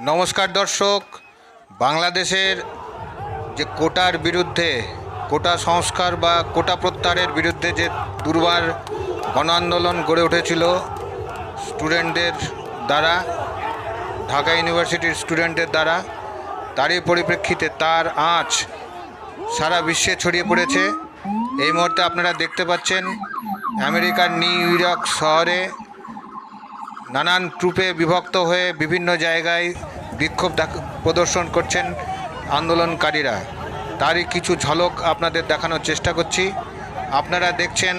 নমস্কার দর্শক। বাংলাদেশের যে কোটার বিরুদ্ধে, কোটা সংস্কার বা কোটা প্রত্যাহারের বিরুদ্ধে যে দুর্বার গণ আন্দোলন গড়ে উঠেছিল স্টুডেন্টদের দ্বারা, ঢাকা ইউনিভার্সিটির স্টুডেন্টদের দ্বারা, তারই পরিপ্রেক্ষিতে তার আঁচ সারা বিশ্বে ছড়িয়ে পড়েছে। এই মুহূর্তে আপনারা দেখতে পাচ্ছেন, আমেরিকার নিউ ইয়র্ক শহরে নানান ট্রুপে বিভক্ত হয়ে বিভিন্ন জায়গায় বিক্ষোভ প্রদর্শন করছেন আন্দোলনকারীরা। তারই কিছু ঝলক আপনাদের দেখানোর চেষ্টা করছি। আপনারা দেখছেন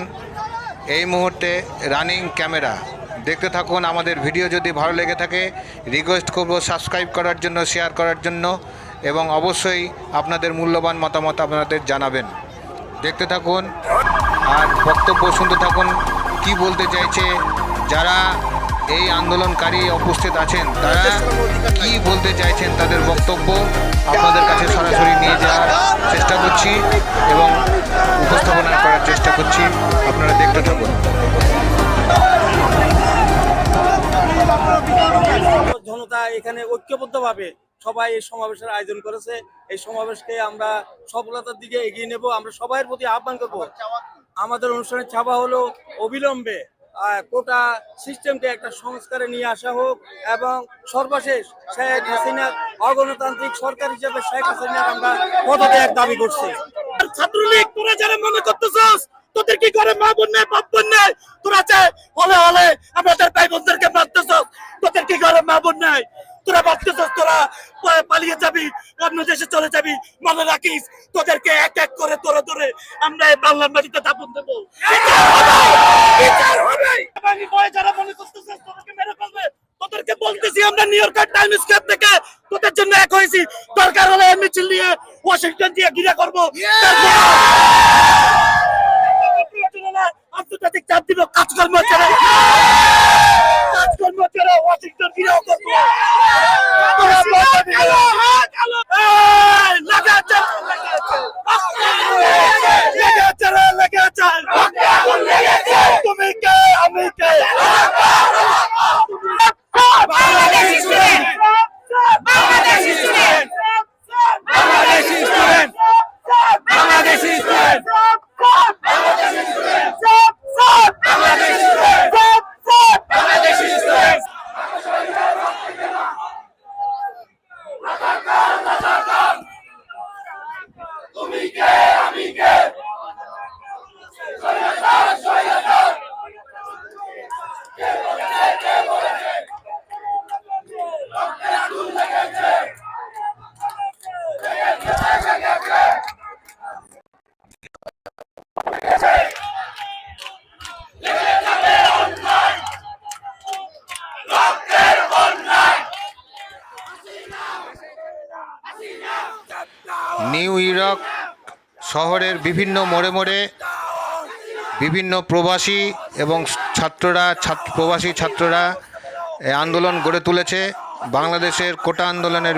এই মুহূর্তে রানিং ক্যামেরা। দেখতে থাকুন, আমাদের ভিডিও যদি ভালো লেগে থাকে, রিকোয়েস্ট করব সাবস্ক্রাইব করার জন্য, শেয়ার করার জন্য, এবং অবশ্যই আপনাদের মূল্যবান মতামত আপনাদের জানাবেন। দেখতে থাকুন, আর বক্তব্য শুনতে থাকুন, কি বলতে চাইছে যারা এই আন্দোলনকারী উপস্থিত আছেন। তারা বলতে চাইছেন তাদের বক্তব্য, আপনাদের কাছে সরাসরি নিয়ে যাওয়ার চেষ্টা করছি এবং উপস্থাপনা করার চেষ্টা করছি। আপনারা দেখতে থাকুন। জনতা এখানে ঐক্যবদ্ধভাবে সবাই এই সমাবেশের আয়োজন করেছে। এই সমাবেশকে আমরা সফলতার দিকে এগিয়ে নেব। আমরা সবার প্রতি আহ্বান করব। আমাদের অনুষ্ঠানের ছাপা হলো অবিলম্বে কোটা সিস্টেমকে একটা সংস্কারে নিয়ে আসা হোক এবং সর্বশেষ শেখ হাসিনার অগণতান্ত্রিক সরকার হিসেবে শেখ হাসিনার আমরা পদত্যাগ দাবি করছি। ছাত্রলীগ, তোরা যারা মনে করতেছস, তোদের কি করে মা বোন নেই, বাপ বোন নেই? তোরা চাই হলে হলে আমাদের ভাই বোনদেরকে মারতেছস, তোদের কি করে মা বোন নাই? তোরা ভাবতেছস তোরা পালিয়ে যাবি অন্য দেশে চলে যাবি। মনে রাখিস তোদেরকে এক এক করে তোরা ধরে আমরা এই বাংলার মাটিতে দাপন দেবো। যারা মনে করতেছস তোদেরকে মেরে ফেলবে। তোদেরকে বলতেছি আমরা নিউ ইয়র্কের টাইম স্কোয়ার থেকে তোদের জন্য এক হয়েছি। দরকার হলে মিছিল নিয়ে ওয়াশিংটন দিয়ে ঘিরে করব প্রয়োজন হলে আন্তর্জাতিক চাপ দিব কাজকর্ম ছেড়ে কাজকর্ম ছেড়ে ওয়াশিংটন ঘিরেও করব তোরা বলতে দিবি না। এই, লেগে আছে, লেগে আছে। লেগে আছে রে, লেগে আছে। তুমি কে আমি কে Bangladeshi student Bangladeshi student Bangladeshi student Bangladeshi student Bangladeshi student New York শহরের বিভিন্ন মোড়ে মোড়ে বিভিন্ন প্রবাসী এবং ছাত্ররা, ছাত্র, প্রবাসী ছাত্ররা আন্দোলন গড়ে তুলেছে বাংলাদেশের কোটা আন্দোলনের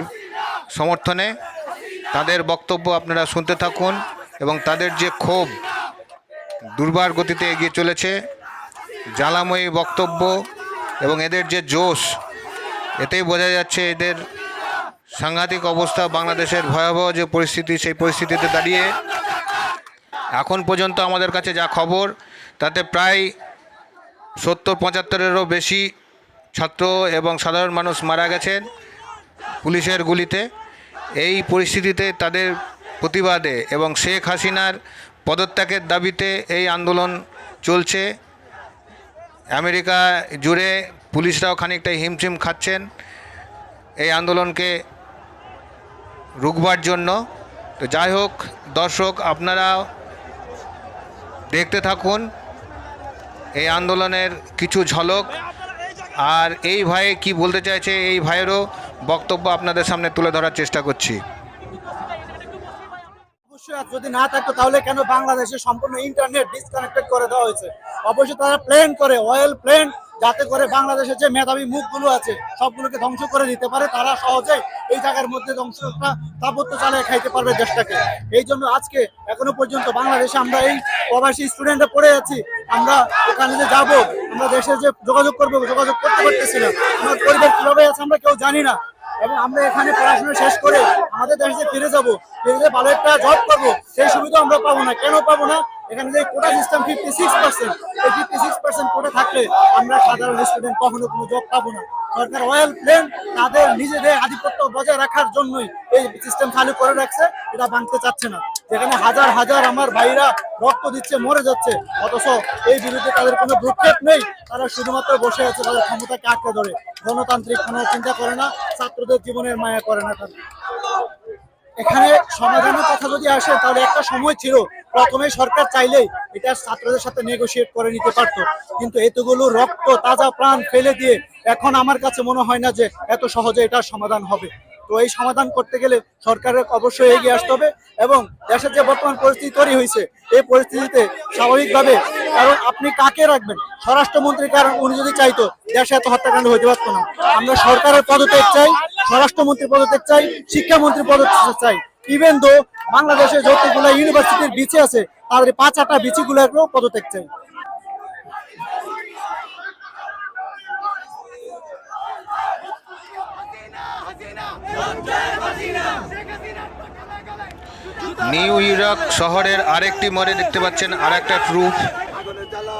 সমর্থনে। তাদের বক্তব্য আপনারা শুনতে থাকুন এবং তাদের যে ক্ষোভ দুর্বার গতিতে এগিয়ে চলেছে, জ্বালাময়ী বক্তব্য এবং এদের যে জোশ, এতেই বোঝা যাচ্ছে এদের সাংঘাতিক অবস্থা, বাংলাদেশের ভয়াবহ যে পরিস্থিতি, সেই পরিস্থিতিতে দাঁড়িয়ে এখন পর্যন্ত আমাদের কাছে যা খবর, তাতে প্রায় সত্তর পঁচাত্তরেরও বেশি ছাত্র এবং সাধারণ মানুষ মারা গেছেন পুলিশের গুলিতে। এই পরিস্থিতিতে তাদের প্রতিবাদে এবং শেখ হাসিনার পদত্যাগের দাবিতে এই আন্দোলন চলছে। আমেরিকা জুড়ে পুলিশরাও খানিকটা হিমশিম খাচ্ছেন। এই আন্দোলনকে রুখবার জন্য। তো যাই হোক, দর্শক, আপনারা দেখতে থাকুন এই আন্দোলনের কিছু ঝলক। আর এই ভাই কি বলতে চাইছে, এই ভাইয়েরও বক্তব্য আপনাদের সামনে তুলে ধরার চেষ্টা করছি। যদি না থাকতো, তাহলে কেন বাংলাদেশে সম্পূর্ণ ইন্টারনেট ডিসকানেক্টেড করে দেওয়া হয়েছে? অবশ্যই তারা প্লেন করে অয়েল প্লেন যাতে করে বাংলাদেশের যে মেধাবী মুখগুলো আছে, সবগুলোকে ধ্বংস করে দিতে পারে, তারা সহজে এই জায়গার মধ্যে ধ্বংসটা স্থাপত্য চালিয়ে খাইতে পারবে দেশটাকে। এই জন্য আজকে এখনও পর্যন্ত বাংলাদেশে আমরা এই প্রবাসী স্টুডেন্টরা পড়ে আছি। আমরা ওখানে যে যাব, আমরা দেশে যে যোগাযোগ করব, যোগাযোগ করতে পারতেছি না। আমার পরিবার কীভাবে আছে আমরা কেউ জানি না। এবং আমরা এখানে পড়াশোনা শেষ করে আমাদের দেশে ফিরে যাব, ফিরে ভালো একটা জব করব সেই সুবিধা আমরা পাবো না। কেন পাবো না? এখানে যে quota system fifty six percent এই ফিফটি সিক্স পার্সেন্ট কোটা থাকলে আমরা সাধারণ স্টুডেন্ট কখনো কোনো জব পাবো না। সরকার অয়েল প্লেন তাদের নিজেদের আধিপত্য বজায় রাখার জন্যই এই সিস্টেম চালু করে রাখছে, এটা ভাঙতে চাচ্ছে না। যেখানে হাজার হাজার আমার ভাইরা রক্ত দিচ্ছে, মরে যাচ্ছে, অথচ এই বিরুদ্ধে তাদের কোনো ভ্রুক্ষেপ নেই। তারা শুধুমাত্র বসে আছে, তাদের ক্ষমতাকে আঁকড়ে ধরে। গণতান্ত্রিক কোনো চিন্তা করে না, ছাত্রদের জীবনের মায়া করে না তারা। এখানে সমাধানের কথা যদি আসে, তাহলে একটা সময় ছিল প্রথমে সরকার চাইলেই এটা ছাত্রদের সাথে নেগোশিয়েট করে নিতে পারতো। কিন্তু এতগুলো রক্ত, তাজা প্রাণ ফেলে দিয়ে এখন আমার কাছে মনে হয় না যে এত সহজে এটার সমাধান হবে। তো এই সমাধান করতে গেলে সরকারের অবশ্যই এগিয়ে আসতে হবে এবং দেশের যে বর্তমান পরিস্থিতি তৈরি হয়েছে, এই পরিস্থিতিতে স্বাভাবিকভাবে কারণ আপনি কাকে রাখবেন? স্বরাষ্ট্রমন্ত্রী কারণ উনি যদি চাইতো, দেশে এত হত্যাকাণ্ড হইতে পারতো না। আমরা সরকারের পদত্যাগ চাই স্বরাষ্ট্রমন্ত্রী পদত্যাগ চাই শিক্ষামন্ত্রী পদত্যাগ চাই। ইভেন দো বাংলাদেশে যতগুলো ইউনিভার্সিটির বিচে আছে, তাদের পাঁচ আটটা বিচিগুলোকেও পদত্যাগ চাই। নিউ ইয়র্ক শহরের আরেকটি মোড়ে দেখতে পাচ্ছেন আর একটা ট্রুপ।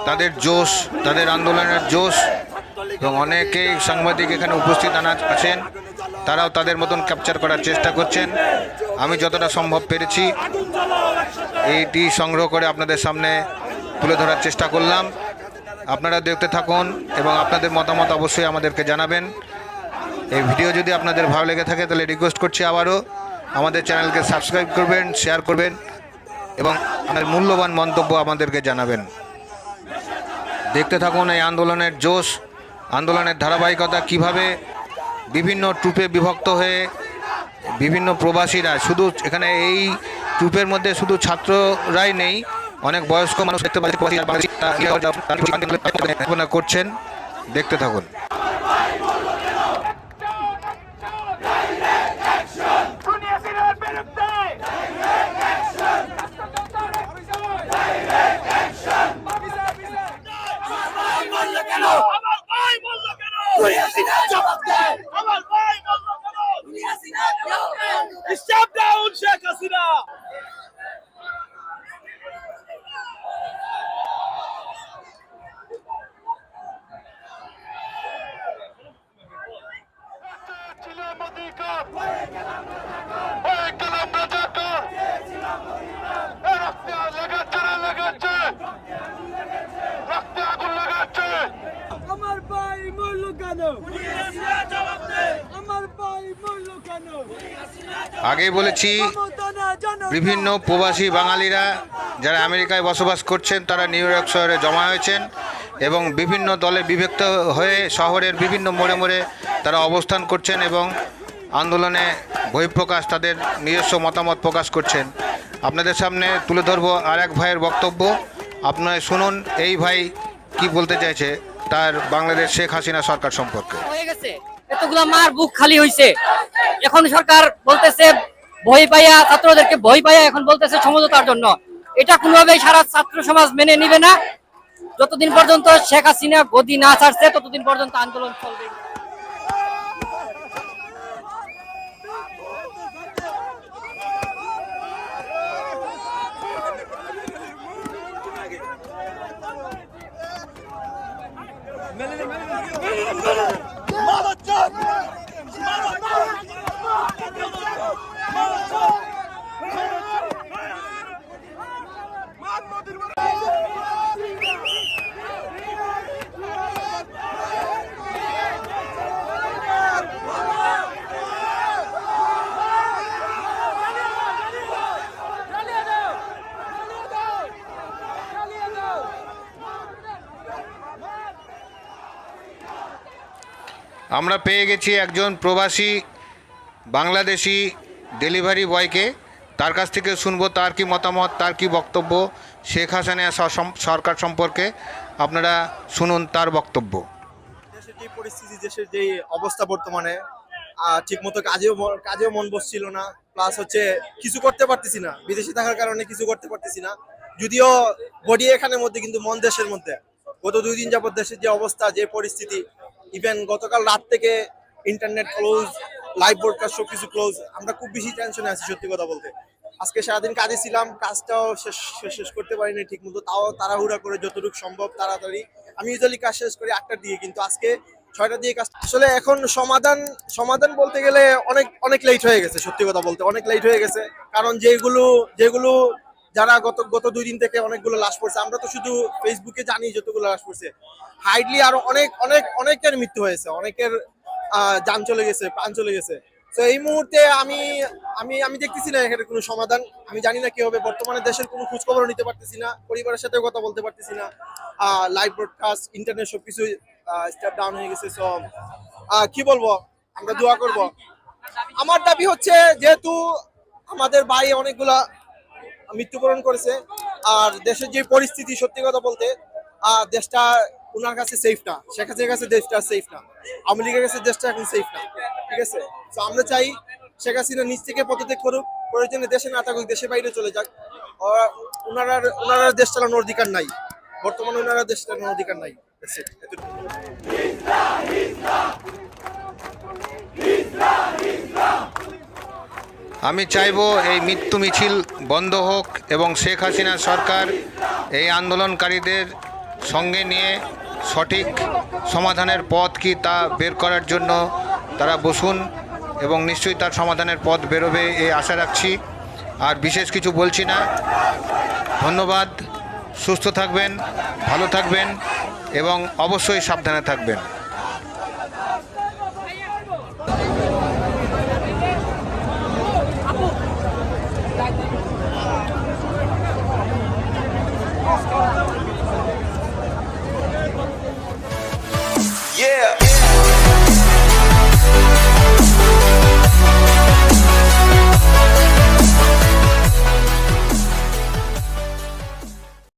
তাদের জোশ, তাদের আন্দোলনের জোশ। এবং অনেকেই সাংবাদিক এখানে উপস্থিত আছেন। তারাও তাদের মতন ক্যাপচার করার চেষ্টা করছেন। আমি যতটা সম্ভব পেরেছি, এইটি সংগ্রহ করে আপনাদের সামনে তুলে ধরার চেষ্টা করলাম। আপনারা দেখতে থাকুন এবং আপনাদের মতামত অবশ্যই আমাদেরকে জানাবেন। এই ভিডিও যদি আপনাদের ভালো লেগে থাকে, তাহলে রিকোয়েস্ট করছি আবারও। আমাদের চ্যানেলকে সাবস্ক্রাইব করবেন শেয়ার করবেন এবং আপনার মূল্যবান মন্তব্য আমাদেরকে জানাবেন। দেখতে থাকুন এই আন্দোলনের জোশ, আন্দোলনের ধারাবাহিকতা কীভাবে বিভিন্ন ট্রুপে বিভক্ত হয়ে বিভিন্ন প্রবাসীরা শুধু এখানে এই ট্রুপের মধ্যে শুধু ছাত্ররাই নেই অনেক বয়স্ক মানুষ দেখতে পাচ্ছি প্রবাসী আর বাংলাদেশি তারা পরিকল্পনা করছেন। দেখতে থাকুন। জবাব লাগাচ্ছে রক্তে আগুন লাগাচ্ছে আমার ভাই মূল্য কেন আমার ভাই মূল্য কেন আগেই বলেছি। বিভিন্ন প্রবাসী বাঙালিরা যারা আমেরিকায় বসবাস করছেন, তারা নিউ ইয়র্ক শহরে জমা হয়েছেন এবং বিভিন্ন দলে বিভক্ত হয়ে শহরের বিভিন্ন মোড়ে মোড়ে তারা অবস্থান করছেন এবং আন্দোলনে বহিঃপ্রকাশ, তাদের নিজস্ব মতামত প্রকাশ করছেন। আপনাদের সামনে তুলে ধরবো আর এক ভাইয়ের বক্তব্য। আপনারা শুনুন, এই ভাই কি বলতে চাইছে তার বাংলাদেশ শেখ হাসিনা সরকার সম্পর্কে। হয়ে গেছে। এতগুলা মার বুক খালি হইছে। এখন সরকার বলতেছে, ভয় পাইয়া, ছাত্রদেরকে ভয় পাইয়া এখন বলতেছে সমঝোতার জন্য। এটা কোনোভাবেই সারা ছাত্র সমাজ মেনে নিবে না। যতদিন পর্যন্ত শেখ হাসিনা গদি না ছাড়ছে, ততদিন পর্যন্ত আন্দোলন চলবে। Mother Duck! Mother Duck! আমরা পেয়ে গেছি একজন প্রবাসী বাংলাদেশি ডেলিভারি বয়কে। তার কাছ থেকে শুনব তার কি মতামত, তার কি বক্তব্য, শেখ হাসিনা স- সরকার সম্পর্কে আপনারা শুনুন তার বক্তব্য। দেশের যে পরিস্থিতি, দেশের যে অবস্থা বর্তমানে ঠিক মতো কাজেও কাজেও মন বসছিল না প্লাস হচ্ছে কিছু করতে পারতেছি না, বিদেশে থাকার কারণে কিছু করতে পারতেছি না, যদিও বডি এখানের মধ্যে, কিন্তু মন দেশের মধ্যে। গত দুই দিন যাবত দেশের যে অবস্থা, যে পরিস্থিতি ইভেন গতকাল রাত থেকে ইন্টারনেট ক্লোজ লাইভ ব্রডকাস্ট সব কিছু ক্লোজ আমরা খুব বেশি টেনশনে আছি সত্যি কথা বলতে। আজকে সারাদিন কাজে ছিলাম, কাজটাও শেষ, শেষ- করতে পারিনি ঠিক মতো তাও তাড়াহুড়া করে যতটুকু সম্ভব তাড়াতাড়ি। আমি ইউজুয়ালি কাজ শেষ করি আটটার দিকে, কিন্তু আজকে ছয়টা দিয়ে কাজ আসলে এখন সমাধান সমাধান বলতে গেলে অনেক অনেক লেট হয়ে গেছে সত্যি কথা বলতে, অনেক লেট হয়ে গেছে। কারণ যেগুলো যেগুলো যারা গত গত দুই দিন থেকে অনেকগুলো লাশ পড়ছে, আমরা তো শুধু ফেসবুকে জানি যতগুলো লাশ পড়ছে। হাইডলি আরও অনেক অনেক, অনেকের মৃত্যু হয়েছে, অনেকের যান চলে গেছে, প্রাণ চলে গেছে। তো এই মুহূর্তে আমি আমি আমি দেখতেছি না এখানে কোনো সমাধান। আমি জানি না কি হবে, বর্তমানে দেশের কোনো খোঁজ খবর নিতে পারতেছি না, পরিবারের সাথেও কথা বলতে পারতেছি না। লাইভ ব্রডকাস্ট ইন্টারনেট সবকিছু স্টেপ ডাউন হয়ে গেছে সো কি বলব? আমরা দোয়া করব। আমার দাবি হচ্ছে, যেহেতু আমাদের ভাই অনেকগুলা মৃত্যুবরণ করেছে। আর দেশের যে পরিস্থিতি, সত্যি কথা বলতে দেশটা ওনার কাছে সেফ না। শেখ হাসিনার কাছে দেশটা সেফ না। আওয়ামী লীগের কাছে দেশটা এখন সেফ না। ঠিক আছে? তো আমরা চাই শেখ হাসিনা নিজ থেকে পদত্যাগ করুক, প্রয়োজনে দেশে না থাকুক, দেশের বাইরে চলে যাক। ওনারা ওনারা দেশ চালানোর অধিকার নাই। বর্তমানে ওনারা দেশ চালানোর অধিকার নাই। আমি চাইব এই মৃত্যু মিছিল বন্ধ হোক এবং শেখ হাসিনা সরকার এই আন্দোলনকারীদের সঙ্গে নিয়ে সঠিক সমাধানের পথ কি তা বের করার জন্য তারা বসুন এবং নিশ্চয়ই তার সমাধানের পথ বেরোবে এই আশা রাখছি। আর বিশেষ কিছু বলছি না। ধন্যবাদ। সুস্থ থাকবেন, ভালো থাকবেন এবং অবশ্যই সাবধানে থাকবেন।